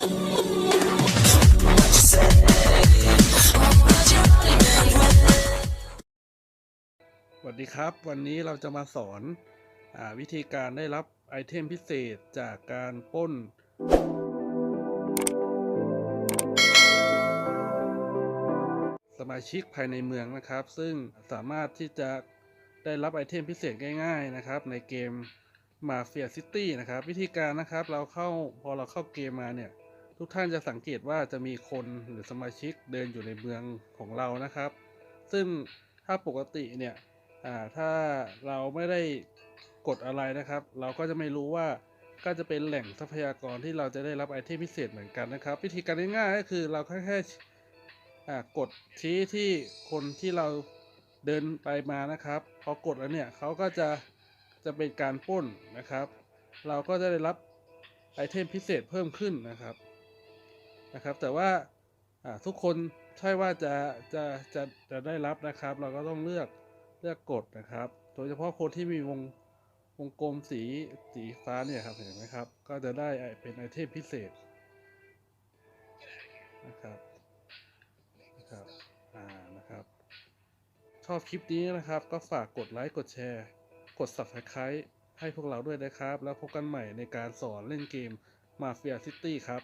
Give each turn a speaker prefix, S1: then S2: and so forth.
S1: สวัสดีครับ วันนี้เราจะมาสอนอวิธีการได้รับไอเทมพิเศษจากการป้นสมาชิกภายในเมืองนะครับ ซึ่งสามารถที่จะได้รับไอเทมพิเศษง่าย ๆนะครับ ในเกม Mafia City นะครับ วิธีการนะครับเราเข้าพอเราเข้าเกมมาเนี่ย ทุกท่านจะสังเกตว่าจะมีคนหรือสมาชิกเดินอยู่ในเมืองของเรานะครับ ซึ่งถ้าปกติเนี่ยถ้าเราไม่ได้กดอะไรนะครับ เราก็จะไม่รู้ว่าก็จะเป็นแหล่งทรัพยากรที่เราจะได้รับไอเทมพิเศษเหมือนกันนะครับ วิธีการง่ายๆก็คือเราแค่แค่กดชี้ที่คนที่เราเดินไปมานะครับพอกดแล้วเนี่ยเขาก็จะจะเป็นการป้นนะครับ เราก็จะได้รับไอเทมพิเศษเพิ่มขึ้นนะครับ นะครับ แต่ว่าทุกคนใช่ว่าจะจะจะจะได้รับนะครับ เราก็ต้องเลือกเลือกกดนะครับ โดยเฉพาะคนที่มีวงวงกลมสีสีฟ้าเนี่ยครับเห็นไหมครับ ก็จะได้เป็นไอเทมพิเศษนะครับนะครับอ่านะครับ ชอบคลิปนี้นะครับ ก็ฝากกดไลค์กดแชร์ กด subscribe ให้พวกเราด้วยนะครับ แล้วพบกันใหม่ในการสอนเล่นเกม Mafia City ครับ